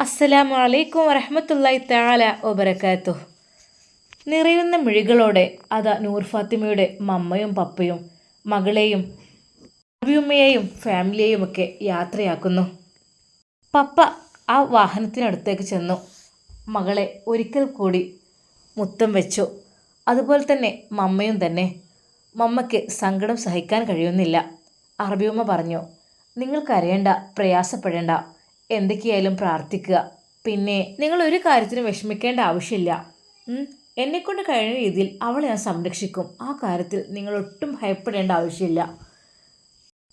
അസ്സലാമു അലൈക്കും വറഹമത്തല്ലായി താല വബറകാതുഹു. നിറയുന്ന മിഴികളോടെ അതാ നൂർ ഫാത്തിമയുടെ മമ്മയും പപ്പയും മകളെയും അഭിയുമ്മയെയും ഫാമിലിയെയും ഒക്കെ യാത്രയാക്കുന്നു. പപ്പ ആ വാഹനത്തിനടുത്തേക്ക് ചെന്നു. മകളെ ഒരിക്കൽ കൂടി മുത്തം വെച്ചു. അതുപോലെ തന്നെ മമ്മയും തന്നെ. മമ്മയ്ക്ക് സങ്കടം സഹിക്കാൻ കഴിയുന്നില്ല. അറബിയമ്മ പറഞ്ഞു നിങ്ങൾ പ്രയാസപ്പെടേണ്ട. എന്തൊക്കെയായാലും പ്രാർത്ഥിക്കുക. പിന്നെ നിങ്ങൾ ഒരു കാര്യത്തിനും വിഷമിക്കേണ്ട ആവശ്യമില്ല. എന്നെക്കൊണ്ട് കഴിയുന്ന രീതിയിൽ അവളെ ഞാൻ സംരക്ഷിക്കും. ആ കാര്യത്തിൽ നിങ്ങൾ ഒട്ടും ഭയപ്പെടേണ്ട ആവശ്യമില്ല.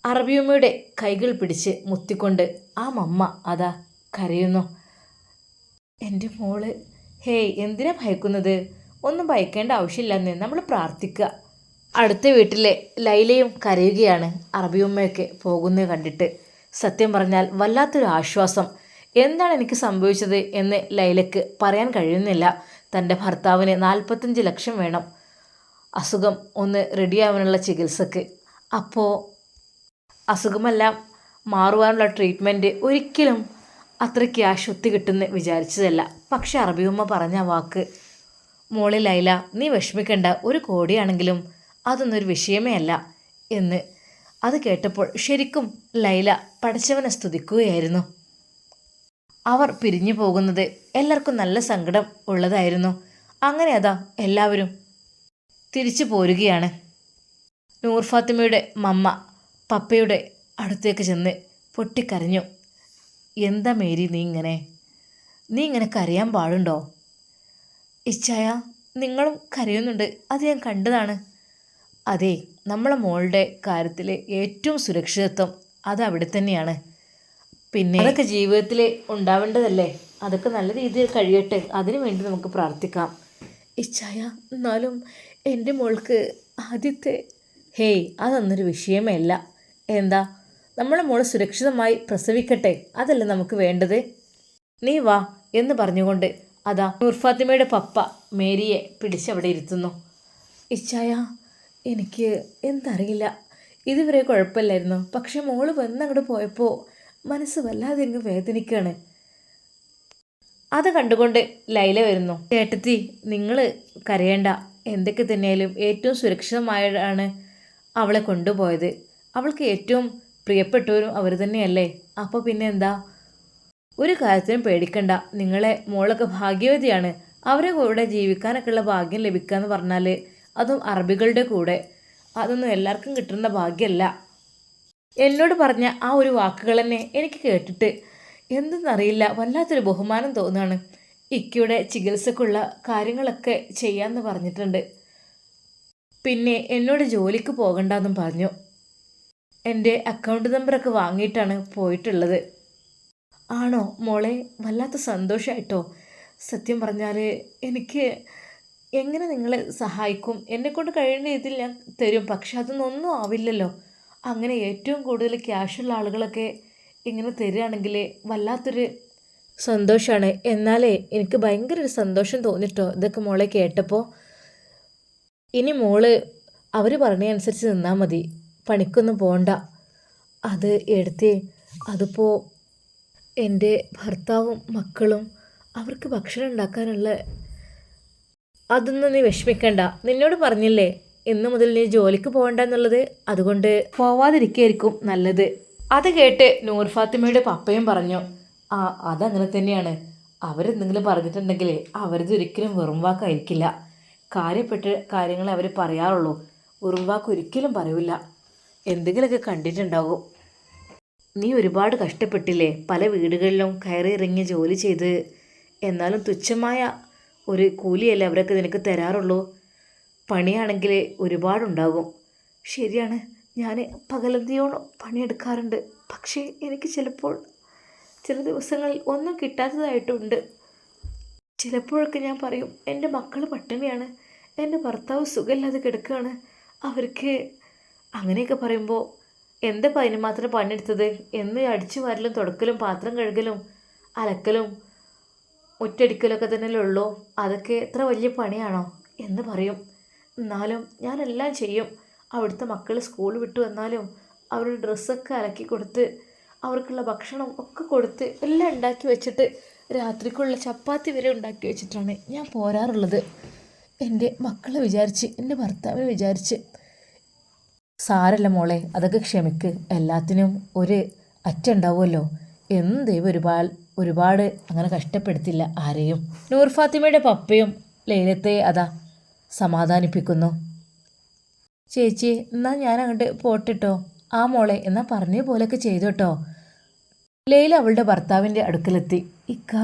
അറബിയമ്മയുടെ കൈകൾ പിടിച്ച് മുത്തിക്കൊണ്ട് ആ മമ്മ അതാ കരയുന്നു. എന്റെ മോൾ ഹേയ് എന്തിനാ ഭയക്കുന്നത്? ഒന്നും ഭയക്കേണ്ട ആവശ്യമില്ലെന്ന് നമ്മൾ പ്രാർത്ഥിക്കുക. അടുത്ത വീട്ടിലെ ലൈലയും കരയുകയാണ് അറബിയമ്മയൊക്കെ പോകുന്നത് കണ്ടിട്ട്. സത്യം പറഞ്ഞാൽ വല്ലാത്തൊരു ആശ്വാസം. എന്താണ് എനിക്ക് സംഭവിച്ചത് എന്ന് ലൈലയ്ക്ക് പറയാൻ കഴിയുന്നില്ല. തന്റെ ഭർത്താവിന് നാൽപ്പത്തഞ്ച് ലക്ഷം വേണം. അസുഖം ഒന്ന് റെഡിയാവാനുള്ള ചികിത്സക്ക്. അപ്പോൾ അസുഖമെല്ലാം മാറുവാനുള്ള ട്രീറ്റ്മെന്റ് ഒരിക്കലും അത്ര ക്യാഷ് ഒത്തു കിട്ടുമെന്ന് വിചാരിച്ചതല്ല. പക്ഷെ അറബിയമ്മ പറഞ്ഞ വാക്ക് മോളെ ലൈല നീ വിഷമിക്കേണ്ട. ഒരു കോടിയാണെങ്കിലും അതൊന്നൊരു വിഷയമേ അല്ല എന്ന് അത് കേട്ടപ്പോൾ ശരിക്കും ലൈല പഠിച്ചവനെ സ്തുതിക്കുകയായിരുന്നു. അവർ പിരിഞ്ഞു പോകുന്നത് എല്ലാവർക്കും നല്ല സങ്കടം ഉള്ളതായിരുന്നു. അങ്ങനെ അതാ എല്ലാവരും തിരിച്ചു പോരുകയാണ്. നൂർ ഫാത്തിമയുടെ മമ്മ പപ്പയുടെ അടുത്തേക്ക് ചെന്ന് പൊട്ടിക്കരഞ്ഞു. എന്താ മേരി നീ ഇങ്ങനെ? നീ ഇങ്ങനെ കരയാൻ പാടുണ്ടോ? ഇച്ചായ നിങ്ങളും കരയുന്നുണ്ട്. അത് ഞാൻ കണ്ടതാണ്. അതെ നമ്മളെ മോളുടെ കാര്യത്തിൽ ഏറ്റവും സുരക്ഷിതത്വം അത് അവിടെ തന്നെയാണ്. പിന്നെ അതൊക്കെ ജീവിതത്തിൽ ഉണ്ടാവേണ്ടതല്ലേ? അതൊക്കെ നല്ല രീതിയിൽ കഴിയട്ടെ. അതിനു വേണ്ടി നമുക്ക് പ്രാർത്ഥിക്കാം. ഇച്ചായ എന്നാലും എന്റെ മോൾക്ക് ആദ്യത്തെ ഹേയ് അതൊന്നൊരു വിഷയമേ അല്ല എന്താ നമ്മളെ മോൾ സുരക്ഷിതമായി പ്രസവിക്കട്ടെ? അതല്ലേ നമുക്ക് വേണ്ടത്? നീ വാ എന്ന് പറഞ്ഞുകൊണ്ട് അതാ നൂർഫാത്തിമയുടെ പപ്പ മേരിയെ പിടിച്ചവിടെ ഇരുത്തുന്നു. ഇച്ചായ എനിക്ക് എന്തറിയില്ല. ഇതുവരെ കുഴപ്പമില്ലായിരുന്നു. പക്ഷെ മോൾ വന്നങ്ങോട്ട് പോയപ്പോൾ മനസ്സ് വല്ലാതെ എനിക്ക് വേദനിക്കുകയാണ് അത് കണ്ടുകൊണ്ട് ലൈല വരുന്നു. ചേട്ടത്തി നിങ്ങൾ കരയേണ്ട. എന്തൊക്കെ തന്നെയാലും ഏറ്റവും സുരക്ഷിതമായാണ് അവളെ കൊണ്ടുപോയത്. അവൾക്ക് ഏറ്റവും പ്രിയപ്പെട്ടവരും അവർ തന്നെയല്ലേ. അപ്പോൾ പിന്നെ എന്താ ഒരു കാര്യത്തിനും പേടിക്കണ്ട. നിങ്ങളെ മോളൊക്കെ ഭാഗ്യവതിയാണ്. അവരെ കൂടെ ജീവിക്കാനൊക്കെയുള്ള ഭാഗ്യം ലഭിക്കുക എന്ന് പറഞ്ഞാൽ അതും അറബികളുടെ കൂടെ. അതൊന്നും എല്ലാവർക്കും കിട്ടുന്ന ഭാഗ്യമല്ല. എന്നോട് പറഞ്ഞ ആ ഒരു വാക്കുകൾ തന്നെ എനിക്ക് കേട്ടിട്ട് എന്തെന്നറിയില്ല വല്ലാത്തൊരു ബഹുമാനം തോന്നുകയാണ് ഇക്കയുടെ ചികിത്സക്കുള്ള കാര്യങ്ങളൊക്കെ ചെയ്യാമെന്ന് പറഞ്ഞിട്ടുണ്ട്. പിന്നെ എന്നോട് ജോലിക്ക് പോകണ്ടെന്നും പറഞ്ഞു. എന്റെ അക്കൗണ്ട് നമ്പറൊക്കെ വാങ്ങിയിട്ടാണ് പോയിട്ടുള്ളത്. ആണോ മോളെ? വല്ലാത്ത സന്തോഷമായിട്ടോ സത്യം പറഞ്ഞാൽ എനിക്ക് എങ്ങനെ നിങ്ങളെ സഹായിക്കും? എന്നെക്കൊണ്ട് കഴിയുന്ന രീതിയിൽ ഞാൻ തരും. പക്ഷെ അതൊന്നും ആവില്ലല്ലോ. അങ്ങനെ ഏറ്റവും കൂടുതൽ ക്യാഷുള്ള ആളുകളൊക്കെ ഇങ്ങനെ തരികയാണെങ്കിൽ വല്ലാത്തൊരു സന്തോഷമാണ് എന്നാലേ എനിക്ക് ഭയങ്കര ഒരു സന്തോഷം തോന്നിട്ടോ ഇതൊക്കെ മോളെ കേട്ടപ്പോൾ. ഇനി മോൾ അവർ പറഞ്ഞതനുസരിച്ച് നിന്നാൽ മതി. പണിക്കൊന്നും പോണ്ട. അത് എടുത്തേ. അതിപ്പോൾ എന്റെ ഭർത്താവും മക്കളും അവർക്ക് ഭക്ഷണം ഉണ്ടാക്കാനുള്ള അതൊന്നും നീ വിഷമിക്കണ്ട. നിന്നോട് പറഞ്ഞില്ലേ ഇന്ന് മുതൽ നീ ജോലിക്ക് പോകണ്ട എന്നുള്ളത്? അതുകൊണ്ട് പോവാതിരിക്കായിരിക്കും നല്ലത്. അത് കേട്ട് നൂർ ഫാത്തിമയുടെ പപ്പയും പറഞ്ഞു ആ അതങ്ങനെ തന്നെയാണ്. അവരെന്തെങ്കിലും പറഞ്ഞിട്ടുണ്ടെങ്കിൽ അവരത് ഒരിക്കലും വെറും വാക്കായിരിക്കില്ല. കാര്യപ്പെട്ട കാര്യങ്ങളെ അവർ പറയാറുള്ളൂ. വെറും വാക്ക് ഒരിക്കലും പറയൂല. എന്തെങ്കിലുമൊക്കെ കണ്ടിട്ടുണ്ടാകും. നീ ഒരുപാട് കഷ്ടപ്പെട്ടില്ലേ പല വീടുകളിലും കയറി ഇറങ്ങി ജോലി ചെയ്ത്. എന്നാലും തുച്ഛമായ ഒരു കൂലിയല്ല അവരൊക്കെ നിനക്ക് തരാറുള്ളൂ? പണിയാണെങ്കിൽ ഒരുപാടുണ്ടാകും. ശരിയാണ് ഞാൻ പകലന്തിയോളം പണിയെടുക്കാറുണ്ട്. പക്ഷേ എനിക്ക് ചിലപ്പോൾ ചില ദിവസങ്ങളിൽ ഒന്നും കിട്ടാത്തതായിട്ടുണ്ട്. ചിലപ്പോഴൊക്കെ ഞാൻ പറയും എന്റെ മക്കൾ പട്ടിണിയാണ്. എന്റെ ഭർത്താവ് സുഖമില്ലാതെ കിടക്കുകയാണ്. അവർക്ക് അങ്ങനെയൊക്കെ പറയുമ്പോൾ എന്താ അതിന് മാത്രം പണിയെടുത്തത്? എന്ന് അടിച്ചു വരലും തുടക്കലും പാത്രം കഴുകലും അലക്കലും ഒറ്റടിക്കലൊക്കെ തന്നെയല്ലേ ഉള്ളൂ. അതൊക്കെ എത്ര വലിയ പണിയാണോ? എന്ന് പറയും. എന്നാലും ഞാനെല്ലാം ചെയ്യും. അവിടുത്തെ മക്കൾ സ്കൂൾ വിട്ടു വന്നാലും അവരുടെ ഡ്രസ്സൊക്കെ അലക്കി കൊടുത്ത് അവർക്കുള്ള ഭക്ഷണം ഒക്കെ കൊടുത്ത് എല്ലാം ഉണ്ടാക്കി വെച്ചിട്ട് രാത്രിക്കുള്ള ചപ്പാത്തി വരെ ഉണ്ടാക്കി വെച്ചിട്ടാണ് ഞാൻ പോരാറുള്ളത്. എന്റെ മക്കളെ വിചാരിച്ച് എന്റെ ഭർത്താവിനെ വിചാരിച്ച്. സാരല്ല മോളെ അതൊക്കെ ക്ഷമിക്ക്. എല്ലാത്തിനും ഒരു അറ്റുണ്ടാവുമല്ലോ എന്തേ ഒരുപാട് ഒരുപാട് അങ്ങനെ കഷ്ടപ്പെടുത്തില്ല ആരെയും. നൂർ ഫാത്തിമയുടെ പപ്പയും ലൈലത്തെ അതാ സമാധാനിപ്പിക്കുന്നു. ചേച്ചി എന്നാൽ ഞാൻ അങ്ങോട്ട് പോട്ടിട്ടോ. ആ മോളെ എന്നാൽ പറഞ്ഞ പോലെയൊക്കെ ചെയ്തോട്ടോ. ലൈല അവളുടെ ഭർത്താവിന്റെ അടുക്കലെത്തി. ഇക്ക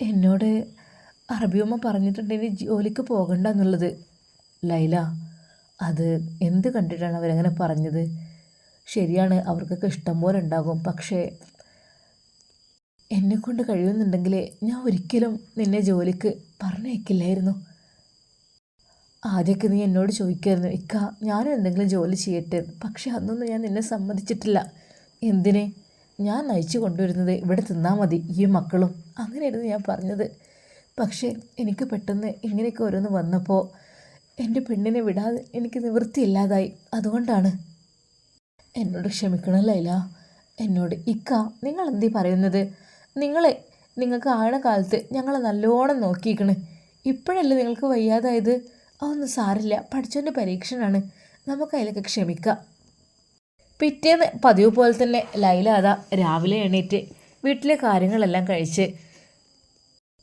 എന്നോട് അറബിയമ്മ പറഞ്ഞിട്ടുണ്ടെങ്കിൽ ജോലിക്ക് പോകണ്ട എന്നുള്ളത്. ലൈല അത് എന്ത് കണ്ടിട്ടാണ് അവരങ്ങനെ പറഞ്ഞത്? ശരിയാണ് അവർക്കൊക്കെ ഇഷ്ടം പോലെ ഉണ്ടാകും. പക്ഷേ എന്നെക്കൊണ്ട് കഴിയുന്നുണ്ടെങ്കിൽ ഞാൻ ഒരിക്കലും നിന്നെ ജോലിക്ക് പറഞ്ഞയക്കില്ലായിരുന്നു. ആദ്യമൊക്കെ നീ എന്നോട് ചോദിക്കായിരുന്നു ഇക്ക ഞാനും എന്തെങ്കിലും ജോലി ചെയ്യട്ടെ? പക്ഷേ അന്നൊന്നും ഞാൻ നിന്നെ സമ്മതിച്ചിട്ടില്ല. എന്തിനെ? ഞാൻ നയിച്ചു കൊണ്ടുവരുന്നത് ഇവിടെ തിന്നാൽ മതി ഈ മക്കളും. അങ്ങനെയായിരുന്നു ഞാൻ പറഞ്ഞത്. പക്ഷേ എനിക്ക് പെട്ടെന്ന് ഇങ്ങനെയൊക്കെ ഓരോന്ന് വന്നപ്പോൾ എന്റെ പെണ്ണിനെ വിടാതെ എനിക്ക് നിവൃത്തിയില്ലാതായി. അതുകൊണ്ടാണ്. എന്നോട് ക്ഷമിക്കണം ലൈല. എന്നോട് ഇക്ക നിങ്ങൾ എന്തീ പറയുന്നത്? നിങ്ങളെ നിങ്ങൾക്ക് ആണ കാലത്ത് ഞങ്ങളെ നല്ലോണം നോക്കിയിരിക്കണ്. ഇപ്പോഴല്ലേ നിങ്ങൾക്ക് വയ്യാതായത്? അതൊന്നും സാരില്ല. പഠിച്ചോന്റെ പരീക്ഷണാണ് നമുക്ക് അതിലൊക്കെ ക്ഷമിക്കാം. പിറ്റേന്ന് പതിവ് പോലെ തന്നെ ലൈല അതാ രാവിലെ എണീറ്റ് വീട്ടിലെ കാര്യങ്ങളെല്ലാം കഴിച്ച്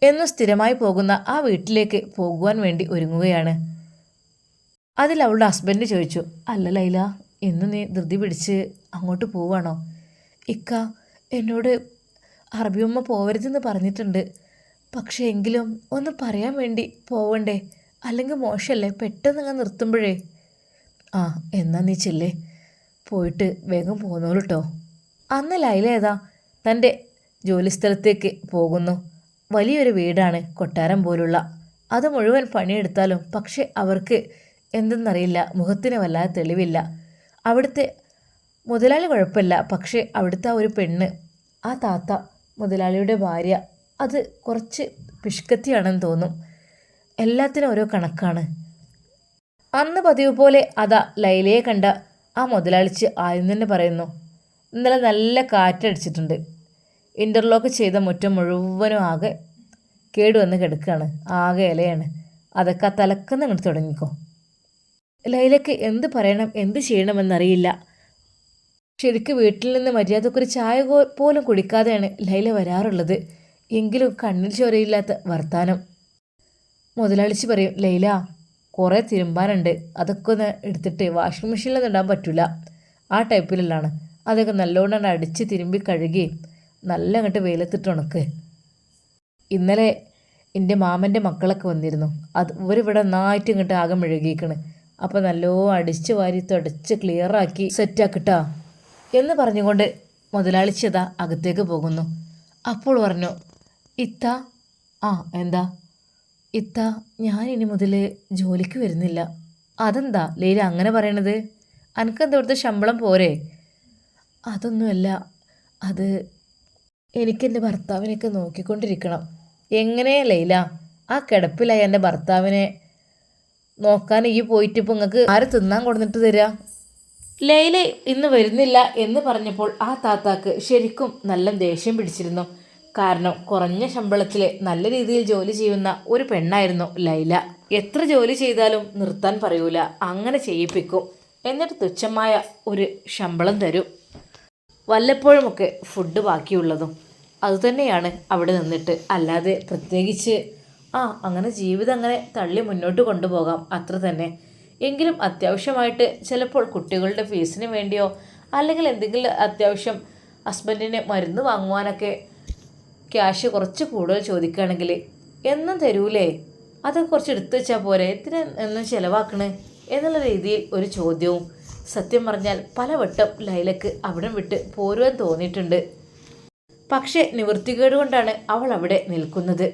എന്നും സ്ഥിരമായി പോകുന്ന ആ വീട്ടിലേക്ക് പോകുവാൻ വേണ്ടി ഒരുങ്ങുകയാണ്. അതിൽ അവളുടെ ഹസ്ബൻഡ് ചോദിച്ചു അല്ല ലൈല ഇന്ന് നീ ധൃതി പിടിച്ച് അങ്ങോട്ട് പോവാണോ? ഇക്ക എന്നോട് അറബിയമ്മ പോവരുതെന്ന് പറഞ്ഞിട്ടുണ്ട്. പക്ഷേ എങ്കിലും ഒന്ന് പറയാൻ വേണ്ടി പോവണ്ടേ? അല്ലെങ്കിൽ മോശമല്ലേ പെട്ടെന്ന് അങ്ങ് നിർത്തുമ്പോഴേ. ആ എന്നാ നീ ചെല്ലേ. പോയിട്ട് വേഗം പോന്നോളൂ കേട്ടോ അന്ന് ലൈല ഏതാ? തന്റെ ജോലിസ്ഥലത്തേക്ക് പോകുന്നു. വലിയൊരു വീടാണ് കൊട്ടാരം പോലുള്ള. അത് മുഴുവൻ പണിയെടുത്താലും പക്ഷെ അവർക്ക് എന്തെന്നറിയില്ല. മുഖത്തിന് വല്ലാതെ തെളിവില്ല. അവിടുത്തെ മുതലാളി കുഴപ്പമില്ല. പക്ഷേ അവിടുത്തെ ഒരു പെണ്ണ് ആ താത്ത മുതലാളിയുടെ ഭാര്യ അത് കുറച്ച് പിഷ്കത്തിയാണെന്ന് തോന്നും. എല്ലാത്തിനും ഓരോ കണക്കാണ്. അന്ന് പതിവ് പോലെ അതാ ലൈലയെ കണ്ട ആ മുതലാളിച്ച് ആദ്യം തന്നെ പറയുന്നു ഇന്നലെ നല്ല കാറ്റടിച്ചിട്ടുണ്ട്. ഇന്റർലോക്ക് ചെയ്ത മുറ്റം മുഴുവനും ആകെ കേടുവന്ന് കിടക്കുകയാണ് ആകെ ഇലയാണ്. അതൊക്കെ തലക്കുന്ന അങ്ങോട്ട് തുടങ്ങിക്കോ. ലൈലയ്ക്ക് എന്ത് പറയണം എന്ത് ചെയ്യണമെന്നറിയില്ല. ശരിക്ക് വീട്ടിൽ നിന്ന് മര്യാദക്കൊരു ചായ പോലും കുടിക്കാതെയാണ് ലൈല വരാറുള്ളത്. എങ്കിലും കണ്ണിൽ ചോരയില്ലാത്ത വർത്താനം. മുതലാളിച്ച് പറയും ലൈല കുറേ തിരുമ്പാനുണ്ട്. അതൊക്കെ ഒന്ന് എടുത്തിട്ട് വാഷിംഗ് മെഷീനിൽ ഇടാൻ പറ്റില്ല ആ ടൈപ്പിലുള്ളതാണ് അതൊക്കെ നല്ലോണം അടിച്ച് തിരുമ്പി കഴുകി നല്ല അങ്ങോട്ട് വെയിലത്തിട്ട് ഉണക്ക്. ഇന്നലെ എന്റെ മാമന്റെ മക്കളൊക്കെ വന്നിരുന്നു. അത് ഇവരിവിടെ നന്നായിട്ട് ഇങ്ങോട്ട് ആകെ മെഴുകിയിക്കണ്. അപ്പോൾ നല്ലോ അടിച്ച് വാരി തുടച്ച് ക്ലിയറാക്കി സെറ്റാക്കിട്ടാ എന്ന് പറഞ്ഞുകൊണ്ട് മുതലാളിച്ചതാ അകത്തേക്ക് പോകുന്നു. അപ്പോൾ പറഞ്ഞു ഇത്ത ആ എന്താ? ഇത്ത ഞാൻ ഇനി മുതൽ ജോലിക്ക് വരുന്നില്ല. അതെന്താ? ലീല അങ്ങനെ പറയണത്? അനക്കെന്താ ഇവിടുത്തെ ശമ്പളം പോരെ? അതൊന്നുമല്ല. അത് എനിക്കെന്റെ ഭർത്താവിനെയൊക്കെ നോക്കിക്കൊണ്ടിരിക്കണം. എങ്ങനെ ലൈല? ആ കിടപ്പിലായി എന്റെ ഭർത്താവിനെ നോക്കാൻ ഈ പോയിട്ട് ഇപ്പോൾ നിങ്ങൾക്ക് ആര് തിന്നാൻ കൊടുത്തിട്ട് തരിക ലൈല ഇന്ന് വരുന്നില്ല എന്ന് പറഞ്ഞപ്പോൾ ആ താത്താക്ക് ശരിക്കും നല്ല ദേഷ്യം പിടിച്ചിരുന്നു. കാരണം കുറഞ്ഞ ശമ്പളത്തിൽ നല്ല രീതിയിൽ ജോലി ചെയ്യുന്ന ഒരു പെണ്ണായിരുന്നു ലൈല. എത്ര ജോലി ചെയ്താലും നിർത്താൻ പറയൂല അങ്ങനെ ചെയ്യിപ്പിക്കും. എന്നിട്ട് തുച്ഛമായ ഒരു ശമ്പളം തരും. വല്ലപ്പോഴുമൊക്കെ ഫുഡ് ബാക്കിയുള്ളതും. അതുതന്നെയാണ് അവിടെ നിന്നിട്ട്. അല്ലാതെ പ്രത്യേകിച്ച് ആ അങ്ങനെ ജീവിതം അങ്ങനെ തള്ളി മുന്നോട്ട് കൊണ്ടുപോകാം അത്ര തന്നെ. എങ്കിലും അത്യാവശ്യമായിട്ട് ചിലപ്പോൾ കുട്ടികളുടെ ഫീസിന് വേണ്ടിയോ അല്ലെങ്കിൽ എന്തെങ്കിലും അത്യാവശ്യം ഹസ്ബൻഡിന് മരുന്ന് വാങ്ങുവാനൊക്കെ ക്യാഷ് കുറച്ച് കൂടുതൽ ചോദിക്കുകയാണെങ്കിൽ എന്നും തരൂലേ? അത് കുറച്ച് എടുത്തു വെച്ചാൽ പോരെ? എന്തിനാ എന്നും ചിലവാക്കണേ? എന്നുള്ള രീതിയിൽ ഒരു ചോദ്യവും സത്യം പറഞ്ഞാൽ പലവട്ടം ലൈലക്ക് അവിടം വിട്ട് പോരുവാൻ തോന്നിയിട്ടുണ്ട്. പക്ഷേ നിവൃത്തികേട് കൊണ്ടാണ് അവൾ അവിടെ നിൽക്കുന്നത്.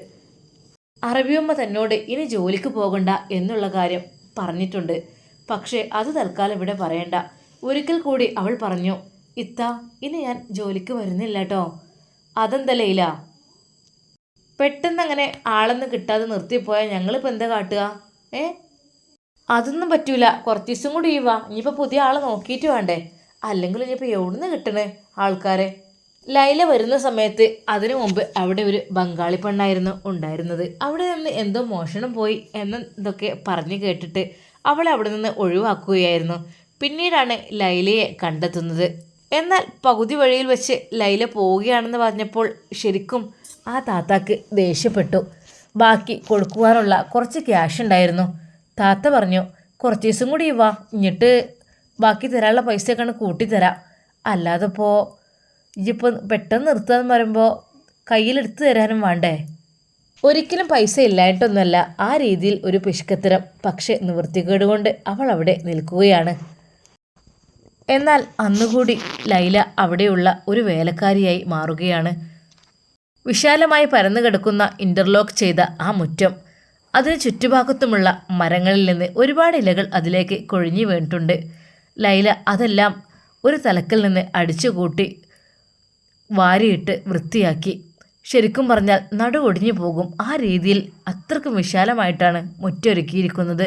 അറബിയമ്മ തന്നോട് ഇനി ജോലിക്ക് പോകണ്ട എന്നുള്ള കാര്യം പറഞ്ഞിട്ടുണ്ട്. പക്ഷേ അത് തൽക്കാലം ഇവിടെ പറയണ്ട. ഒരിക്കൽ കൂടി അവൾ പറഞ്ഞു ഇത്ത ഇനി ഞാൻ ജോലിക്ക് വരുന്നില്ല കേട്ടോ അതെന്താ ലൈല? പെട്ടെന്ന് ആളൊന്നും കിട്ടാതെ നിർത്തിപ്പോയാൽ ഞങ്ങളിപ്പോൾ എന്താ കാട്ടുക? ഏ? അതൊന്നും പറ്റൂല. കുറച്ച് ദിവസം കൂടി ഈ വാ. ഇനിയിപ്പോൾ പുതിയ ആളെ നോക്കിയിട്ട് വേണ്ടേ. അല്ലെങ്കിൽ ഇനിയിപ്പോൾ എവിടുന്ന് കിട്ടണേ ആൾക്കാരെ? ലൈല വരുന്ന സമയത്ത് അതിനു മുമ്പ് അവിടെ ഒരു ബംഗാളി പെണ്ണായിരുന്നു ഉണ്ടായിരുന്നത്. അവിടെ നിന്ന് എന്തോ മോഷണം പോയി എന്നതൊക്കെ പറഞ്ഞു കേട്ടിട്ട് അവളെ അവിടെ നിന്ന് ഒഴിവാക്കുകയായിരുന്നു. പിന്നീടാണ് ലൈലയെ കണ്ടെത്തുന്നത്. എന്നാൽ പകുതി വഴിയിൽ വെച്ച് ലൈല പോവുകയാണെന്ന് പറഞ്ഞപ്പോൾ ശരിക്കും ആ താത്താക്ക് ദേഷ്യപ്പെട്ടു. ബാക്കി കൊടുക്കുവാനുള്ള കുറച്ച് ക്യാഷ് ഉണ്ടായിരുന്നു. താത്ത പറഞ്ഞു കുറച്ച് ദിവസം കൂടി വാ എന്നിട്ട് ബാക്കി തരാനുള്ള പൈസയൊക്കെ കൂട്ടിത്തരാം. അല്ലാതെ ഇപ്പോൾ ഇജിപ്പോൾ പെട്ടെന്ന് നിർത്തുക എന്ന് പറയുമ്പോൾ കയ്യിലെടുത്ത് തരാനും വേണ്ടേ? ഒരിക്കലും പൈസ ഇല്ലായിട്ടൊന്നുമല്ല ആ രീതിയിൽ ഒരു പിഷ്കത്തരം പക്ഷേ നിവൃത്തികേട് കൊണ്ട് അവൾ അവിടെ നിൽക്കുകയാണ്. എന്നാൽ അന്നുകൂടി ലൈല അവിടെയുള്ള ഒരു വേലക്കാരിയായി മാറുകയാണ്. വിശാലമായി പരന്നു കിടക്കുന്ന ഇന്റർലോക്ക് ചെയ്ത ആ മുറ്റം അതിന് ചുറ്റുഭാഗത്തുമുള്ള മരങ്ങളിൽ നിന്ന് ഒരുപാട് ഇലകൾ അതിലേക്ക് കൊഴിഞ്ഞു വീണിട്ടുണ്ട്. ലൈല അതെല്ലാം ഒരു തലക്കിൽ നിന്ന് അടിച്ചുകൂട്ടി വാരിയിട്ട് വൃത്തിയാക്കി. ശരിക്കും പറഞ്ഞാൽ നടു ഒടിഞ്ഞു പോകും. ആ രീതിയിൽ അത്രക്കും വിശാലമായിട്ടാണ് മുറ്റൊരുക്കിയിരിക്കുന്നത്.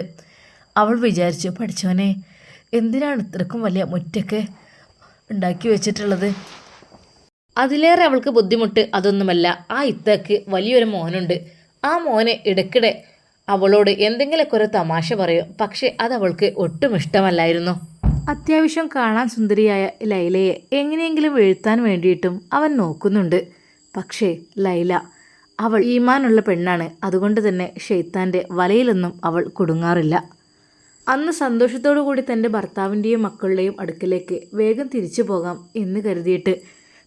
അവൾ വിചാരിച്ചു പഠിച്ചവനെ എന്തിനാണ് ഇത്രക്കും വലിയ മുറ്റൊക്കെ ഉണ്ടാക്കി വെച്ചിട്ടുള്ളത്? അതിലേറെ അവൾക്ക് ബുദ്ധിമുട്ട് അതൊന്നുമല്ല. ആ ഇത്തക്ക് വലിയൊരു മോനുണ്ട്. ആ മോനെ ഇടയ്ക്കിടെ അവളോട് എന്തെങ്കിലുമൊക്കെ ഒരു തമാശ പറയും. പക്ഷേ അതവൾക്ക് ഒട്ടും ഇഷ്ടമല്ലായിരുന്നു. അത്യാവശ്യം കാണാൻ സുന്ദരിയായ ലൈലയെ എങ്ങനെയെങ്കിലും വീഴ്ത്താൻ വേണ്ടിയിട്ടും അവൻ നോക്കുന്നുണ്ട്. പക്ഷേ ലൈല അവൾ ഈമാനുള്ള പെണ്ണാണ്. അതുകൊണ്ട് തന്നെ ഷെയ്ത്താന്റെ വലയിലൊന്നും അവൾ കുടുങ്ങാറില്ല. അന്ന് സന്തോഷത്തോടു കൂടി തന്റെ ഭർത്താവിന്റെയും മക്കളുടെയും അടുക്കിലേക്ക് വേഗം തിരിച്ചു പോകാം എന്ന് കരുതിയിട്ട്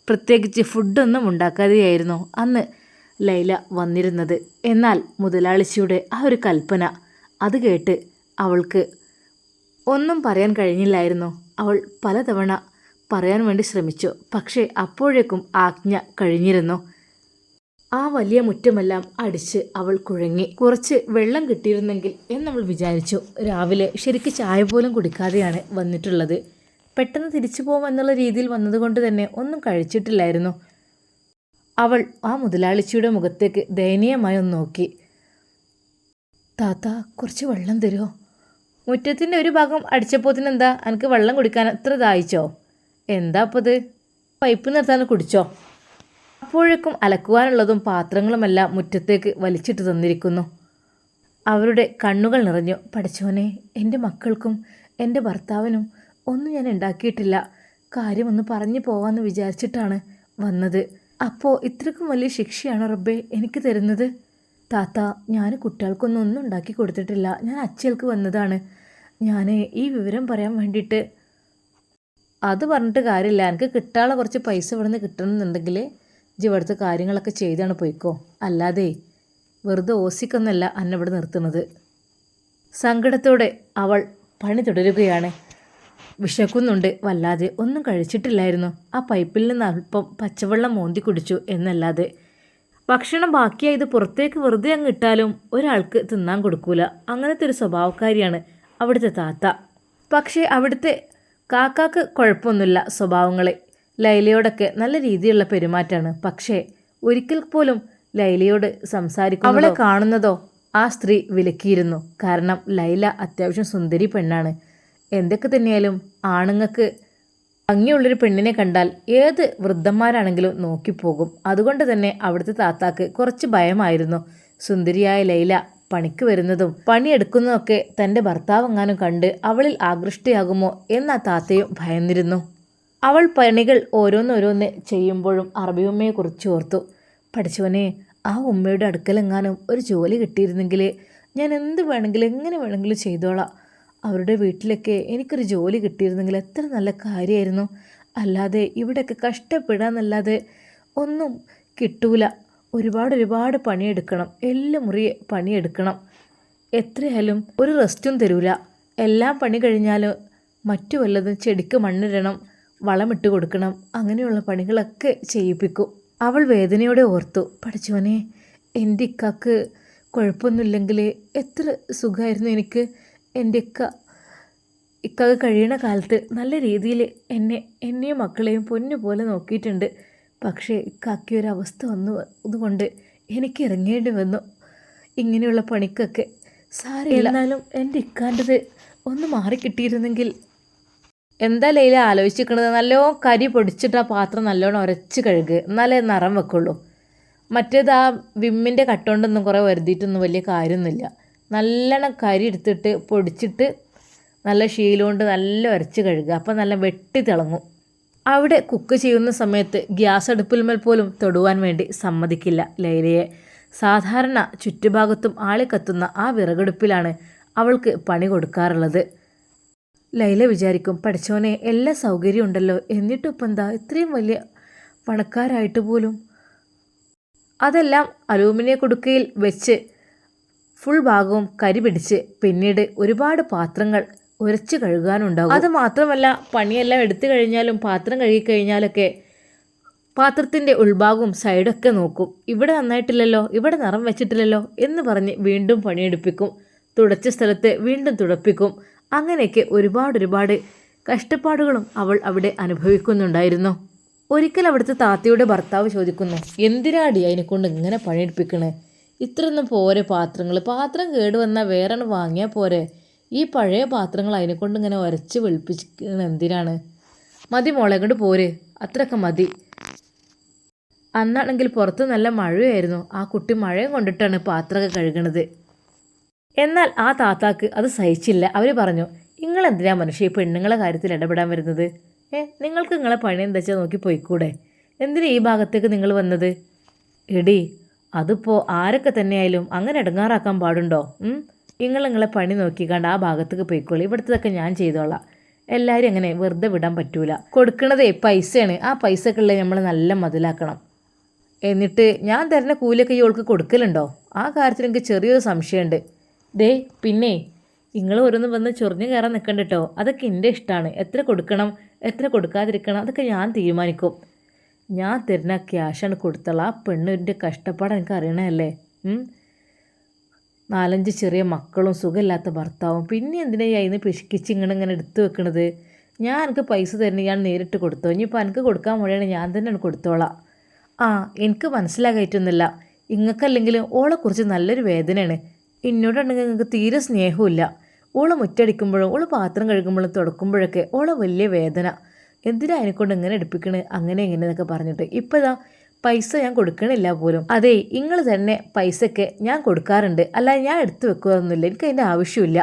പ്രത്യേകിച്ച് ഫുഡൊന്നും ഉണ്ടാക്കാതെയായിരുന്നു അന്ന് ലൈല വന്നിരുന്നത്. എന്നാൽ മുതലാളിച്ചിയുടെ ആ ഒരു കൽപ്പന അത് കേട്ട് അവൾക്ക് ഒന്നും പറയാൻ കഴിഞ്ഞില്ലായിരുന്നു. അവൾ പലതവണ പറയാൻ വേണ്ടി ശ്രമിച്ചു. പക്ഷേ അപ്പോഴേക്കും ആജ്ഞ കഴിഞ്ഞിരുന്നു. ആ വലിയ മുറ്റമെല്ലാം അടിച്ച് അവൾ കുഴങ്ങി. കുറച്ച് വെള്ളം കിട്ടിയിരുന്നെങ്കിൽ എന്നവൾ വിചാരിച്ചു. രാവിലെ ശരിക്ക് ചായ പോലും കുടിക്കാതെയാണ് വന്നിട്ടുള്ളത്. പെട്ടെന്ന് തിരിച്ചു പോകുമെന്നുള്ള രീതിയിൽ വന്നതുകൊണ്ട് തന്നെ ഒന്നും കഴിച്ചിട്ടില്ലായിരുന്നു. അവൾ ആ മുതലാളിച്ചിയുടെ മുഖത്തേക്ക് ദയനീയമായി ഒന്ന് നോക്കി. താത്ത കുറച്ച് വെള്ളം തരുമോ മുറ്റത്തിന്റെ ഒരു ഭാഗം അടിച്ചപ്പോത്തിനെന്താ എനിക്ക് വെള്ളം കുടിക്കാൻ അത്ര ദാഹിച്ചോ? എന്താ അപ്പോൾ ഇത്? പൈപ്പ് നിർത്താൻ കുടിച്ചോ? അപ്പോഴേക്കും അലക്കുവാനുള്ളതും പാത്രങ്ങളുമെല്ലാം മുറ്റത്തേക്ക് വലിച്ചിട്ട് തന്നിരിക്കുന്നു. അവരുടെ കണ്ണുകൾ നിറഞ്ഞു. പഠിച്ചോനെ എന്റെ മക്കൾക്കും എന്റെ ഭർത്താവിനും ഒന്നും ഞാൻ ഉണ്ടാക്കിയിട്ടില്ല. കാര്യമൊന്ന് പറഞ്ഞു പോവാമെന്ന് വിചാരിച്ചിട്ടാണ് വന്നത്. അപ്പോൾ ഇത്രക്കും വലിയ ശിക്ഷയാണ് റബ്ബെ എനിക്ക് തരുന്നത്? താത്ത ഞാൻ കുട്ടികൾക്കൊന്നും ഒന്നും ഉണ്ടാക്കി കൊടുത്തിട്ടില്ല. ഞാൻ അച്ഛൽക്ക് വന്നതാണ്. ഞാൻ ഈ വിവരം പറയാൻ വേണ്ടിയിട്ട്. അത് പറഞ്ഞിട്ട് കാര്യമില്ല. എനിക്ക് കിട്ടാനുള്ള കുറച്ച് പൈസ ഇവിടെ നിന്ന് കിട്ടണമെന്നുണ്ടെങ്കിൽ ഇവിടുത്തെ കാര്യങ്ങളൊക്കെ ചെയ്താണ് പോയിക്കോ. അല്ലാതെ വെറുതെ ഓസിക്കൊന്നല്ല അന്നെ ഇവിടെ നിർത്തുന്നത്. സങ്കടത്തോടെ അവൾ പണി തുടരുകയാണ്. വിശക്കുന്നുണ്ട്. വല്ലാതെ ഒന്നും കഴിച്ചിട്ടില്ലായിരുന്നു. ആ പൈപ്പിൽ നിന്ന് അല്പം പച്ചവെള്ളം മോന്തി കുടിച്ചു എന്നല്ലാതെ ഭക്ഷണം ബാക്കിയായത് പുറത്തേക്ക് വെറുതെ അങ്ങ് ഇട്ടാലും ഒരാൾക്ക് തിന്നാൻ കൊടുക്കൂല. അങ്ങനത്തെ ഒരു സ്വഭാവക്കാരിയാണ് അവിടുത്തെ താത്ത. പക്ഷേ അവിടുത്തെ കാക്കാക്ക് കുഴപ്പമൊന്നുമില്ല സ്വഭാവങ്ങളെ. ലൈലയോടൊക്കെ നല്ല രീതിയിലുള്ള പെരുമാറ്റമാണ്. പക്ഷേ ഒരിക്കൽ പോലും ലൈലയോട് സംസാരിക്കും അവളെ കാണുന്നതോ? ആ സ്ത്രീ വിലക്കിയിരുന്നു. കാരണം ലൈല അത്യാവശ്യം സുന്ദരി പെണ്ണാണ്. എന്തൊക്കെ തന്നെയാലും ആണുങ്ങൾക്ക് ഭംഗിയുള്ളൊരു പെണ്ണിനെ കണ്ടാൽ ഏത് വൃദ്ധന്മാരാണെങ്കിലും നോക്കിപ്പോകും. അതുകൊണ്ട് തന്നെ അവിടുത്തെ താത്താക്ക് കുറച്ച് ഭയമായിരുന്നു. സുന്ദരിയായ ലൈല പണിക്ക് വരുന്നതും പണിയെടുക്കുന്നതൊക്കെ തന്റെ ഭർത്താവെങ്ങാനും കണ്ട് അവളിൽ ആകൃഷ്ടയാകുമോ എന്ന താത്തയും ഭയന്നിരുന്നു. അവൾ പണികൾ ഓരോന്നോരോന്ന് ചെയ്യുമ്പോഴും അറബി ഉമ്മയെക്കുറിച്ച് ഓർത്തു. പഠിച്ചവനെ ആ ഉമ്മയുടെ അടുക്കലെങ്ങാനും ഒരു ജോലി കിട്ടിയിരുന്നെങ്കിൽ ഞാൻ എന്ത് വേണമെങ്കിലും എങ്ങനെ വേണമെങ്കിലും ചെയ്തോളാം. അവരുടെ വീട്ടിലൊക്കെ എനിക്കൊരു ജോലി കിട്ടിയിരുന്നെങ്കിൽ എത്ര നല്ല കാര്യമായിരുന്നു. അല്ലാതെ ഇവിടെയൊക്കെ കഷ്ടപ്പെടാന്നല്ലാതെ ഒന്നും കിട്ടൂല. ഒരുപാട് ഒരുപാട് പണിയെടുക്കണം. എല്ലാം മുറിയെ പണിയെടുക്കണം. എത്രയായാലും ഒരു റെസ്റ്റും തരൂല. എല്ലാം പണി കഴിഞ്ഞാലും മറ്റു വല്ലതും ചെടിക്ക് മണ്ണിടണം വളമിട്ട് കൊടുക്കണം അങ്ങനെയുള്ള പണികളൊക്കെ ചെയ്യിപ്പിക്കും. അവൾ വേദനയോടെ ഓർത്തു. പഠിച്ചവനെ എന്റെ ഇക്കാക്ക് കുഴപ്പമൊന്നുമില്ലെങ്കിൽ എത്ര സുഖമായിരുന്നു എനിക്ക്. എന്റെ ഇക്ക ഇക്കാക്ക് കഴിയണ കാലത്ത് നല്ല രീതിയിൽ എന്നെ എന്നെയും മക്കളെയും പൊന്നു പോലെ നോക്കിയിട്ടുണ്ട്. പക്ഷേ ഇക്കാക്കിയൊരവസ്ഥ വന്നു അതുകൊണ്ട് എനിക്ക് ഇറങ്ങേണ്ടി വന്നു. ഇങ്ങനെയുള്ള പണിക്കൊക്കെ സാരമില്ല. എന്നാലും എന്റെ ഇക്കാന്റെത് ഒന്ന് മാറിക്കിട്ടിയിരുന്നെങ്കിൽ എന്താ ലൈല ആലോചിച്ചിരിക്കണത്? നല്ലോണം കരി പൊടിച്ചിട്ട് ആ പാത്രം നല്ലോണം ഉരച്ച് കഴുകുക എന്നാലേ നിറം വെക്കുള്ളൂ. മറ്റേത് ആ വിമ്മിന്റെ കട്ടുകൊണ്ടൊന്നും കുറേ വരുതിയിട്ടൊന്നും വലിയ കാര്യമൊന്നുമില്ല. നല്ലോണം കരി എടുത്തിട്ട് പൊടിച്ചിട്ട് നല്ല ശീലം നല്ല ഉരച്ച് കഴുകുക. അപ്പം നല്ല വെട്ടി തിളങ്ങും. അവിടെ കുക്ക് ചെയ്യുന്ന സമയത്ത് ഗ്യാസ് അടുപ്പിൽമേൽ പോലും തൊടുവാൻ വേണ്ടി സമ്മതിക്കില്ല ലൈലയെ. സാധാരണ ചുറ്റുഭാഗത്തും ആളിക്കത്തുന്ന ആ വിറകടുപ്പിലാണ് അവൾക്ക് പണി കൊടുക്കാറുള്ളത്. ലൈല വിചാരിക്കും പഠിച്ചോനെ എല്ലാ സൗകര്യം ഉണ്ടല്ലോ. എന്നിട്ടും ഇപ്പം എന്താ ഇത്രയും വലിയ പണക്കാരായിട്ട് പോലും? അതെല്ലാം അലൂമിനിയ കുടുക്കയിൽ വെച്ച് ഫുൾ ഭാഗവും കരി പിടിച്ച് പിന്നീട് ഒരുപാട് പാത്രങ്ങൾ ഉരച്ച് കഴുകാനുണ്ടാകും. അത് മാത്രമല്ല പണിയെല്ലാം എടുത്തു കഴിഞ്ഞാലും പാത്രം കഴുകി കഴിഞ്ഞാലൊക്കെ പാത്രത്തിന്റെ ഉൾഭാഗവും സൈഡൊക്കെ നോക്കും. ഇവിടെ നന്നായിട്ടില്ലല്ലോ ഇവിടെ നിറം വെച്ചിട്ടില്ലല്ലോ എന്ന് പറഞ്ഞ് വീണ്ടും പണിയെടുപ്പിക്കും. തുടച്ച സ്ഥലത്ത് വീണ്ടും തുടപ്പിക്കും. അങ്ങനെയൊക്കെ ഒരുപാട് ഒരുപാട് കഷ്ടപ്പാടുകളും അവൾ അവിടെ അനുഭവിക്കുന്നുണ്ടായിരുന്നു. ഒരിക്കൽ അവിടുത്തെ താത്തയുടെ ഭർത്താവ് ചോദിക്കുന്നു എന്തിനാടി അതിനെക്കൊണ്ട് ഇങ്ങനെ പണിയെടുപ്പിക്കണേ? ഇത്രയൊന്നും പോരെ പാത്രങ്ങൾ. പാത്രം കേടുവന്നാൽ വേറെ വാങ്ങിയാൽ പോരെ. ഈ പഴയ പാത്രങ്ങൾ അതിനെക്കൊണ്ട് ഇങ്ങനെ ഉരച്ച് വെളുപ്പിച്ചിരിക്കുന്നത് എന്തിനാണ്? മതി മോളെ കൊണ്ട് പോര്. അത്രയൊക്കെ മതി. അന്നാണെങ്കിൽ പുറത്ത് നല്ല മഴയായിരുന്നു. ആ കുട്ടി മഴയും കൊണ്ടിട്ടാണ് പാത്രമൊക്കെ കഴുകണത്. എന്നാൽ ആ താത്താക്ക് അത് സഹിച്ചില്ല. അവർ പറഞ്ഞു നിങ്ങളെന്തിനാ മനുഷ്യ ഈ പെണ്ണുങ്ങളെ കാര്യത്തിൽ ഇടപെടാൻ വരുന്നത്? ഏ നിങ്ങൾക്ക് നിങ്ങളെ പണി എന്താ വെച്ചാൽ നോക്കി പോയിക്കൂടെ? എന്തിനാ ഈ ഭാഗത്തേക്ക് നിങ്ങൾ വന്നത്? എടി അതിപ്പോൾ ആരൊക്കെ തന്നെയായാലും അങ്ങനെ ഇടങ്ങാറാക്കാൻ പാടുണ്ടോ? നിങ്ങൾ നിങ്ങളെ പണി നോക്കിക്കാണ്ട് ആ ഭാഗത്തേക്ക് പോയിക്കോളൂ. ഇവിടുത്തതൊക്കെ ഞാൻ ചെയ്തോളാം. എല്ലാവരും അങ്ങനെ വെറുതെ വിടാൻ പറ്റൂല. കൊടുക്കണതേ പൈസയാണ്. ആ പൈസക്കുള്ള നമ്മൾ നല്ല മതിലാക്കണം. എന്നിട്ട് ഞാൻ തരുന്ന കൂലിയൊക്കെ ഇവൾക്ക് കൊടുക്കലുണ്ടോ? ആ കാര്യത്തിൽ എനിക്ക് ചെറിയൊരു സംശയമുണ്ട്. ദേ പിന്നെ നിങ്ങൾ ഓരോന്ന് വന്ന് ചൊറിഞ്ഞു കയറാൻ നിൽക്കണ്ട കേട്ടോ അതൊക്കെ എന്റെ ഇഷ്ടമാണ് എത്ര കൊടുക്കണം എത്ര കൊടുക്കാതിരിക്കണം അതൊക്കെ ഞാൻ തീരുമാനിക്കും. ഞാൻ തരുന്ന ക്യാഷാണ് കൊടുത്തുള്ള ആ പെണ്ണിന്റെ കഷ്ടപ്പാട് എനിക്ക് അറിയണമല്ലേ നാലഞ്ച് ചെറിയ മക്കളും സുഖമില്ലാത്ത ഭർത്താവും. പിന്നെ എന്തിനാ അതിന് പിശിക്കിച്ച് ഇങ്ങനെ ഇങ്ങനെ എടുത്തു വെക്കണത്? ഞാൻ എനിക്ക് പൈസ തരുന്ന ഞാൻ നേരിട്ട് കൊടുത്തോ? ഇനിയിപ്പോൾ എനിക്ക് കൊടുക്കാൻ വഴിയാണ് ഞാൻ തന്നെയാണ് കൊടുത്തോളാം. ആ എനിക്ക് മനസ്സിലാകായിട്ടൊന്നുമില്ല. ഇങ്ങക്കല്ലെങ്കിലും ഓളെക്കുറിച്ച് നല്ലൊരു വേദനയാണ്. എന്നോടാണെങ്കിൽ നിങ്ങൾക്ക് തീരെ സ്നേഹമില്ല ഓളെ മുറ്റടിക്കുമ്പോഴും ഓൾ പാത്രം കഴുകുമ്പോഴും തുടക്കുമ്പോഴൊക്കെ ഓളെ വലിയ വേദന. എന്തിനാ അതിനെക്കൊണ്ട് ഇങ്ങനെ എടുപ്പിക്കണേ? അങ്ങനെ ഇങ്ങനെ എന്നൊക്കെ പറഞ്ഞിട്ട് ഇപ്പോഴാ പൈസ ഞാൻ കൊടുക്കണില്ല പോലും. അതെ നിങ്ങൾ തന്നെ പൈസയ്ക്ക് ഞാൻ കൊടുക്കാറുണ്ട്. അല്ലാതെ ഞാൻ എടുത്തു വെക്കുകയൊന്നുമില്ല എനിക്ക് അതിന്റെ ആവശ്യമില്ല.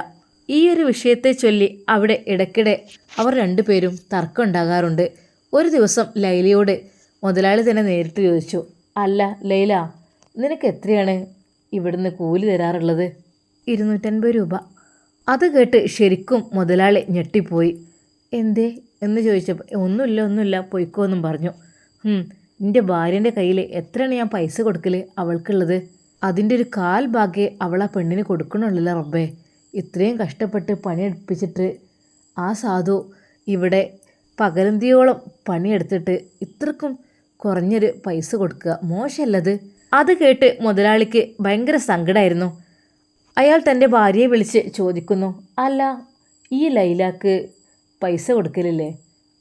ഈ ഒരു വിഷയത്തെ ചൊല്ലി അവിടെ ഇടയ്ക്കിടെ അവർ രണ്ടുപേരും തർക്കം ഉണ്ടാകാറുണ്ട്. ഒരു ദിവസം ലൈലയോട് മുതലാളി തന്നെ നേരിട്ട് ചോദിച്ചു അല്ല ലൈല നിനക്ക് എത്രയാണ് ഇവിടുന്ന് കൂലി തരാറുള്ളത്? ഇരുന്നൂറ്റൻപത് രൂപ. അത് കേട്ട് ശരിക്കും മുതലാളി ഞെട്ടിപ്പോയി. എന്തേ എന്ന് ചോദിച്ചപ്പോൾ ഒന്നുമില്ല ഒന്നുമില്ല പൊയ്ക്കോ എന്നും പറഞ്ഞു. എന്റെ ഭാര്യന്റെ കയ്യിൽ എത്രയാണ് ഞാൻ പൈസ കൊടുക്കൽ അവൾക്കുള്ളത്? അതിന്റെ ഒരു കാൽ ബാക്കി അവൾ ആ പെണ്ണിന് കൊടുക്കണമല്ലോ റബ്ബേ. ഇത്രയും കഷ്ടപ്പെട്ട് പണിയെടുപ്പിച്ചിട്ട് ആ സാധു ഇവിടെ പകരന്തിയോളം പണിയെടുത്തിട്ട് ഇത്രക്കും കുറഞ്ഞൊരു പൈസ കൊടുക്കുക. മോശമല്ലത്? അത് കേട്ട് മുതലാളിക്ക് ഭയങ്കര സങ്കടമായിരുന്നു അയാൾ തന്റെ ഭാര്യയെ വിളിച്ച് ചോദിക്കുന്നു അല്ല ഈ ലൈലാക്ക് പൈസ കൊടുക്കലില്ലേ?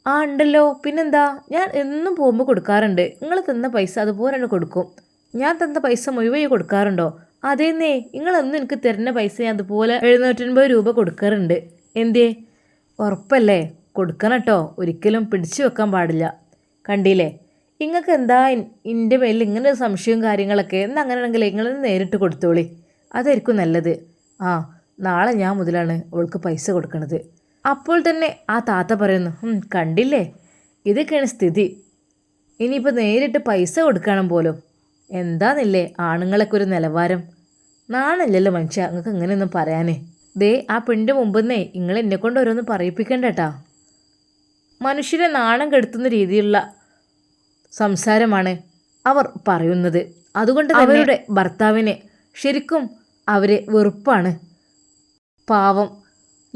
ആ ഉണ്ടല്ലോ. പിന്നെന്താ? ഞാൻ എന്നും പോകുമ്പോൾ കൊടുക്കാറുണ്ട്. നിങ്ങൾ തന്ന പൈസ അതുപോലെ തന്നെ കൊടുക്കും. ഞാൻ തന്ന പൈസ മുഴുവൻ കൊടുക്കാറുണ്ടോ? അതേന്നേ. നിങ്ങളൊന്നും എനിക്ക് തരുന്ന പൈസ ഞാൻ അതുപോലെ എഴുന്നൂറ്റൻപത് രൂപ കൊടുക്കാറുണ്ട്. എന്തേ? ഉറപ്പല്ലേ? കൊടുക്കണം കേട്ടോ ഒരിക്കലും പിടിച്ചു വെക്കാൻ പാടില്ല. കണ്ടില്ലേ? നിങ്ങൾക്ക് എന്താ എന്റെ മേലിൽ ഇങ്ങനെ ഒരു സംശയവും കാര്യങ്ങളൊക്കെ? എന്താ അങ്ങനെയാണെങ്കിൽ നിങ്ങൾ നേരിട്ട് കൊടുത്തോളി. അതായിരിക്കും നല്ലത്. ആ നാളെ ഞാൻ മുതലാണ് അവൾക്ക് പൈസ കൊടുക്കണത്. അപ്പോൾ തന്നെ ആ താത്ത പറയുന്നു കണ്ടില്ലേ? ഇതൊക്കെയാണ് സ്ഥിതി. ഇനിയിപ്പോൾ നേരിട്ട് പൈസ കൊടുക്കണം പോലും. എന്താന്നില്ലേ ആണുങ്ങളൊക്കെ ഒരു നിലവാരം? നാണല്ലല്ലോ മനുഷ്യ നിങ്ങൾക്ക് ഇങ്ങനെയൊന്നും പറയാനേ. ദേ ആ പെണ്ണിന്റെ മുമ്പെന്നേ നിങ്ങൾ എന്നെ കൊണ്ട് ഓരോന്ന് പറയിപ്പിക്കണ്ടേട്ടാ. മനുഷ്യരെ നാണം കെടുത്തുന്ന രീതിയിലുള്ള സംസാരമാണ് അവർ പറയുന്നത്. അതുകൊണ്ട് അവരുടെ ഭർത്താവിനെ ശരിക്കും അവരെ വെറുപ്പാണ്. പാവം.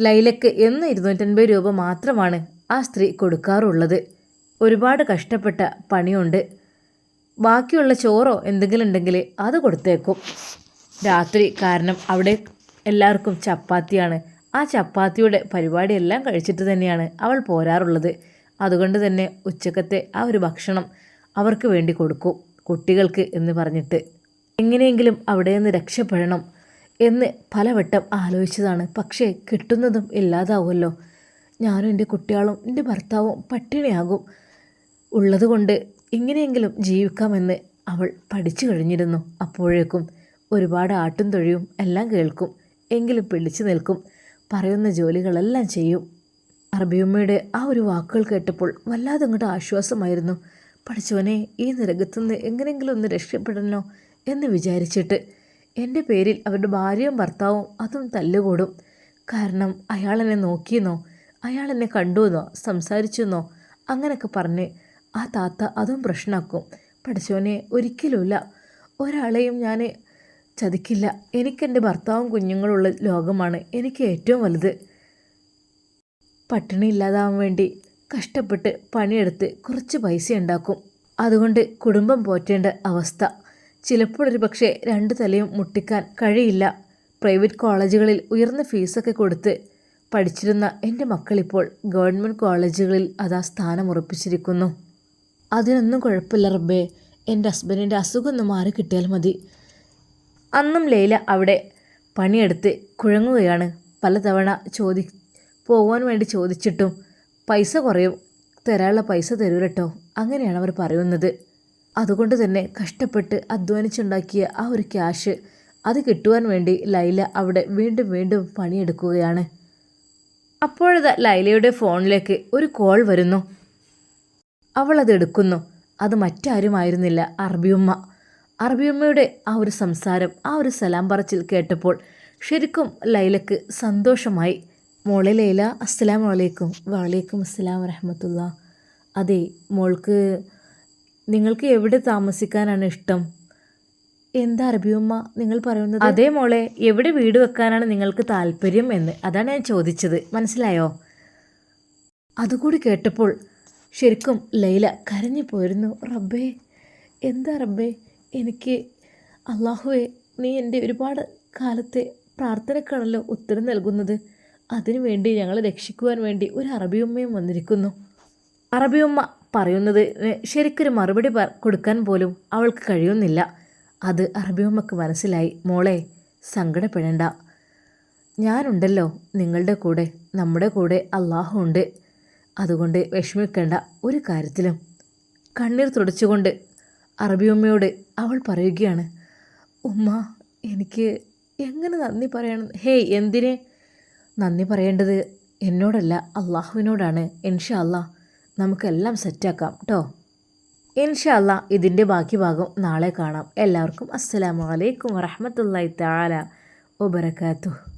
ലൈലയ്ക്ക് എന്ന് ഇരുന്നൂറ്റൻപത് രൂപ മാത്രമാണ് ആ സ്ത്രീ കൊടുക്കാറുള്ളത്. ഒരുപാട് കഷ്ടപ്പെട്ട പണിയുണ്ട്. ബാക്കിയുള്ള ചോറോ എന്തെങ്കിലും ഉണ്ടെങ്കിൽ അത് കൊടുത്തേക്കും. രാത്രി കാരണം അവിടെ എല്ലാവർക്കും ചപ്പാത്തിയാണ്. ആ ചപ്പാത്തിയുടെ പരിപാടിയെല്ലാം കഴിച്ചിട്ട് തന്നെയാണ് അവൾ പോരാറുള്ളത്. അതുകൊണ്ട് തന്നെ ഉച്ചക്കത്തെ ആ ഒരു ഭക്ഷണം അവർക്ക് വേണ്ടി കൊടുക്കും കുട്ടികൾക്ക് എന്ന് പറഞ്ഞിട്ട്. എങ്ങനെയെങ്കിലും അവിടെ നിന്ന് രക്ഷപ്പെടണം. എന്ന് പലവട്ടം ആലോചിച്ചതാണ്. പക്ഷേ കിട്ടുന്നതും ഇല്ലാതാവുമല്ലോ. ഞാനും എന്റെ കുട്ടികളും എന്റെ ഭർത്താവും പട്ടിണിയാകും. ഉള്ളതുകൊണ്ട് ഇങ്ങനെയെങ്കിലും ജീവിക്കാമെന്ന് അവൾ പഠിച്ചു കഴിഞ്ഞിരുന്നു. അപ്പോഴേക്കും ഒരുപാട് ആട്ടും തൊഴിയും എല്ലാം കേൾക്കും. എങ്കിലും പിടിച്ചു നിൽക്കും. പറയുന്ന ജോലികളെല്ലാം ചെയ്യും. അറബിയമ്മയുടെ ആ ഒരു വാക്കുകൾ കേട്ടപ്പോൾ വല്ലാതെ അങ്ങോട്ട് ആശ്വാസമായിരുന്നു. പഠിച്ചവനെ ഈ നിരകത്തുനിന്ന് എങ്ങനെയെങ്കിലും ഒന്ന് രക്ഷപ്പെടണോ? എന്ന് വിചാരിച്ചിട്ട് എന്റെ പേരിൽ അവരുടെ ഭാര്യയും ഭർത്താവും അതും തല്ലുകൂടും. കാരണം അയാൾ എന്നെ നോക്കിയെന്നോ അയാൾ എന്നെ കണ്ടുവെന്നോ സംസാരിച്ചെന്നോ അങ്ങനെയൊക്കെ പറഞ്ഞ് ആ താത്ത അതും പ്രശ്നമാക്കും. പഠിച്ചവനെ ഒരിക്കലുമില്ല. ഒരാളെയും ഞാൻ ചതിക്കില്ല. എനിക്കെന്റെ ഭർത്താവും കുഞ്ഞുങ്ങളുള്ള ലോകമാണ്. എനിക്ക് ഏറ്റവും വലുത്. പട്ടിണി ഇല്ലാതാവാൻ വേണ്ടി കഷ്ടപ്പെട്ട് പണിയെടുത്ത് കുറച്ച് പൈസ ഉണ്ടാക്കും. അതുകൊണ്ട് കുടുംബം പോറ്റേണ്ട അവസ്ഥ. ചിലപ്പോൾ ഒരു പക്ഷേ രണ്ട് തലയും മുട്ടിക്കാൻ കഴിയില്ല. പ്രൈവറ്റ് കോളേജുകളിൽ ഉയർന്ന ഫീസൊക്കെ കൊടുത്ത് പഠിച്ചിരുന്ന എന്റെ മക്കളിപ്പോൾ ഗവൺമെന്റ് കോളേജുകളിൽ അതാ സ്ഥാനം ഉറപ്പിച്ചിരിക്കുന്നു. അതിനൊന്നും കുഴപ്പമില്ല റബ്ബേ. എന്റെ ഹസ്ബൻഡിന്റെ അസുഖം ഒന്ന് മാറി കിട്ടിയാൽ മതി. അന്നും ലൈല അവിടെ പണിയെടുത്ത് കുഴങ്ങുകയാണ്. പലതവണ ചോദി പോകാൻ വേണ്ടി ചോദിച്ചിട്ടും പൈസ കുറയും. തരാനുള്ള പൈസ തരൂരട്ടോ അങ്ങനെയാണ് അവർ പറയുന്നത്. അതുകൊണ്ട് തന്നെ കഷ്ടപ്പെട്ട് അധ്വാനിച്ചുണ്ടാക്കിയ ആ ഒരു ക്യാഷ് അത് കിട്ടുവാൻ വേണ്ടി ലൈല അവിടെ വീണ്ടും വീണ്ടും പണിയെടുക്കുകയാണ്. അപ്പോഴത് ലൈലയുടെ ഫോണിലേക്ക് ഒരു കോൾ വരുന്നു. അവൾ അത് എടുക്കുന്നു. അത് മറ്റാരുമായിരുന്നില്ല അറബിയമ്മ. അറബിയമ്മയുടെ ആ ഒരു സംസാരം ആ ഒരു സലാം പറച്ചിൽ കേട്ടപ്പോൾ ശരിക്കും ലൈലക്ക് സന്തോഷമായി. മോളെ ലൈല അസ്സലാം വലൈക്കും വലൈക്കും അസ്സലാം വരഹമത്തുള്ള അതെ മോൾക്ക് നിങ്ങൾക്ക് എവിടെ താമസിക്കാനാണ് ഇഷ്ടം? എന്താ അറബിയമ്മ നിങ്ങൾ പറയുന്നത്? അതേ മോളെ എവിടെ വീട് വെക്കാനാണ് നിങ്ങൾക്ക് താല്പര്യം എന്ന്. അതാണ് ഞാൻ ചോദിച്ചത്. മനസ്സിലായോ? അതുകൂടി കേട്ടപ്പോൾ ശരിക്കും ലൈല കരഞ്ഞു പോയിരുന്നു. റബ്ബേ എന്താ റബ്ബേ? എനിക്ക് അള്ളാഹുവെ നീ എന്റെ ഒരുപാട് കാലത്തെ പ്രാർത്ഥനക്കാണല്ലോ ഉത്തരം നൽകുന്നത്. അതിനുവേണ്ടി ഞങ്ങളെ രക്ഷിക്കുവാൻ വേണ്ടി ഒരു അറബിയമ്മയും വന്നിരിക്കുന്നു. അറബിയുമ്മ പറയുന്നത് ശരിക്കൊരു മറുപടി കൊടുക്കാൻ പോലും അവൾക്ക് കഴിയുന്നില്ല. അത് അറബിയമ്മക്ക് മനസ്സിലായി. മോളെ സങ്കടപ്പെടേണ്ട. ഞാനുണ്ടല്ലോ നിങ്ങളുടെ കൂടെ നമ്മുടെ കൂടെ അള്ളാഹു ഉണ്ട്. അതുകൊണ്ട് വിഷമിക്കേണ്ട ഒരു കാര്യത്തിലും. കണ്ണീർ തുടച്ചുകൊണ്ട് അറബിയമ്മയോട് അവൾ പറയുകയാണ് ഉമ്മ എനിക്ക് എങ്ങനെ നന്ദി പറയണം? ഹേയ് എന്തിന്? നന്ദി പറയേണ്ടത് എന്നോടല്ല അള്ളാഹുവിനോടാണ് ഇൻഷാ അല്ലാ നമുക്കെല്ലാം സെറ്റാക്കാം കേട്ടോ ഇൻഷാ അല്ലാ ഇതിന്റെ ബാക്കി ഭാഗം നാളെ കാണാം. എല്ലാവർക്കും അസ്സലാമു അലൈക്കും വറഹമത്തല്ലാ തആല വബറകാതുഹു.